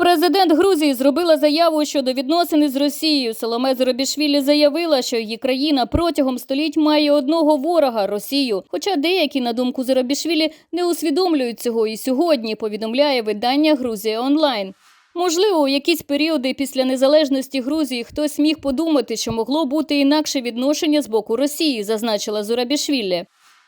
Президент Грузії зробила заяву щодо відносин із Росією. Соломе Зоробішвілі заявила, що її країна протягом століть має одного ворога Росію. Хоча деякі, на думку Зоробішвілі, не усвідомлюють цього і сьогодні. Повідомляє видання Грузія онлайн. Можливо, у якісь періоди після незалежності Грузії хтось міг подумати, що могло бути інакше відношення з боку Росії, зазначила Зурабішвілі.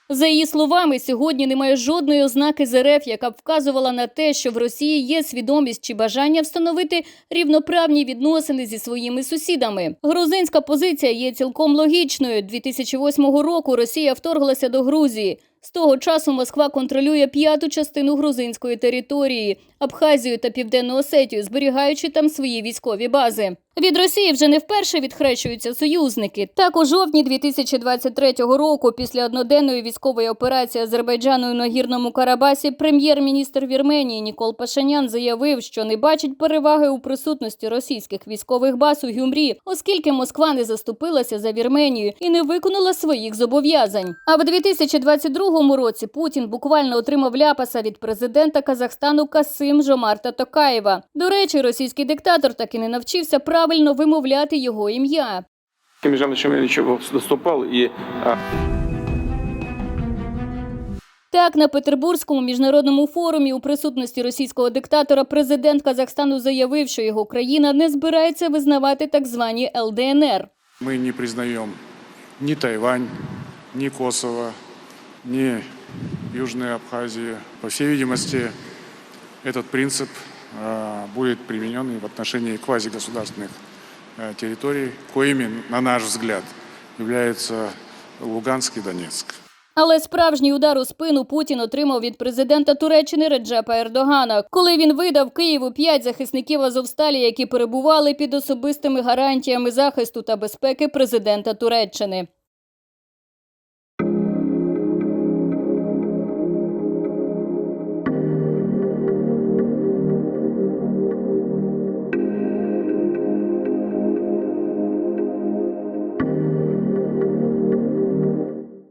За її словами, сьогодні немає жодної ознаки з РФ, яка б вказувала на те, що в Росії є свідомість чи бажання встановити рівноправні відносини зі своїми сусідами. Грузинська позиція є цілком логічною. 2008 року Росія вторглася до Грузії. З того часу Москва контролює п'яту частину грузинської території Абхазію та Південну Осетію, зберігаючи там свої військові бази. Від Росії вже не вперше відхрещуються союзники. Так у жовтні 2023 року, після одноденної військової операції Азербайджану у Нагірному Карабасі, прем'єр-міністр Вірменії Нікол Пашинян заявив, що не бачить переваги у присутності російських військових баз у Гюмрі, оскільки Москва не заступилася за Вірменію і не виконала своїх зобов'язань. А в 2022 році Путін буквально отримав ляпаса від президента Казахстану Касим Жомарта Токаєва. До речі, російський диктатор так і не навчився правильно вимовляти його ім'я. Мижан Шамилевич доступал и а, Так, на Петербурзькому міжнародному форумі у присутності російського диктатора президент Казахстану заявив, що його країна не збирається визнавати так звані ЛДНР. Мы не признаем ни Тайвань, ни Косово, ни Южную Абхазию. По всей видимости, этот принцип э, будет применен и в отношении квазигосударственных э, территорий, коими, на наш взгляд, являются Луганск и Донецк. Але справжній удар у спину Путін отримав від президента Туреччини Реджепа Ердогана, коли він видав Києву п'ять захисників Азовсталі, які перебували під особистими гарантіями захисту та безпеки президента Туреччини.